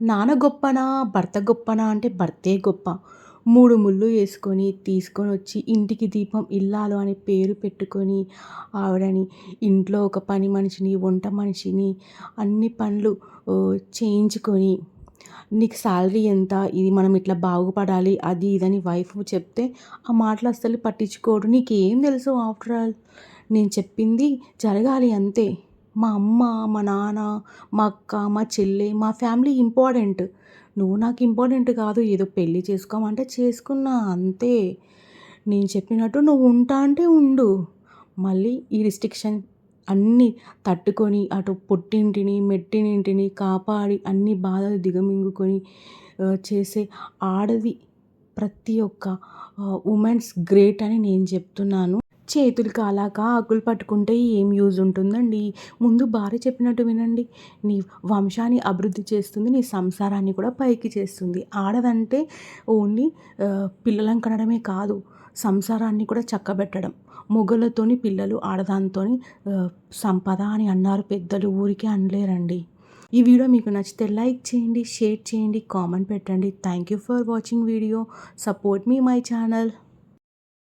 నాన్న గొప్పనా? భర్త గొప్పనా? అంటే భర్తే గొప్ప. మూడు ముళ్ళు వేసుకొని తీసుకొని వచ్చి ఇంటికి దీపం ఇల్లాలు అని పేరు పెట్టుకొని ఆవిడని ఇంట్లో ఒక పని మనిషిని వంట మనిషిని అన్ని పనులు చేయించుకొని నీకు శాలరీ ఎంత? ఇది మనం ఇట్లా బాగుపడాలి అది ఇదని వైఫ్ చెప్తే ఆ మాటలు అస్సలు పట్టించుకోడు. నీకేం తెలుసు ఆఫ్టర్ ఆల్? నేను చెప్పింది జరగాలి అంతే. మా అమ్మ మా నాన్న మా అక్క మా చెల్లి మా ఫ్యామిలీ ఇంపార్టెంట్. నువ్వు నాకు ఇంపార్టెంట్ కాదు ఏదో పెళ్ళి చేసుకోమంటే చేసుకున్నా అంతే. నేను చెప్పినట్టు నువ్వు ఉంటా అంటే ఉండు. మళ్ళీ ఈ రిస్ట్రిక్షన్ అన్నీ తట్టుకొని అటు పుట్టింటిని మెట్టినింటిని కాపాడి అన్ని బాధలు దిగమింగుకొని చేసే ఆడది ప్రతి ఒక్క ఉమెన్స్ గ్రేట్ అని నేను చెప్తున్నాను. చేతులు కాలాక ఆకులు పట్టుకుంటే ఏం యూజ్ ఉంటుందండి? ముందు భార్య చెప్పినట్టు వినండి. నీ వంశాన్ని అభివృద్ధి చేస్తుంది నీ సంసారాన్ని కూడా పైకి చేస్తుంది. ఆడదంటే ఓన్లీ పిల్లలను కనడమే కాదు సంసారాన్ని కూడా చక్కబెట్టడం. మొగలతోని పిల్లలు ఆడదానితోని సంపద అని అన్నారు పెద్దలు ఊరికే అనలేరండి. ఈ వీడియో మీకు నచ్చితే లైక్ చేయండి షేర్ చేయండి కామెంట్ పెట్టండి. Thank you for watching video. Support me my channel.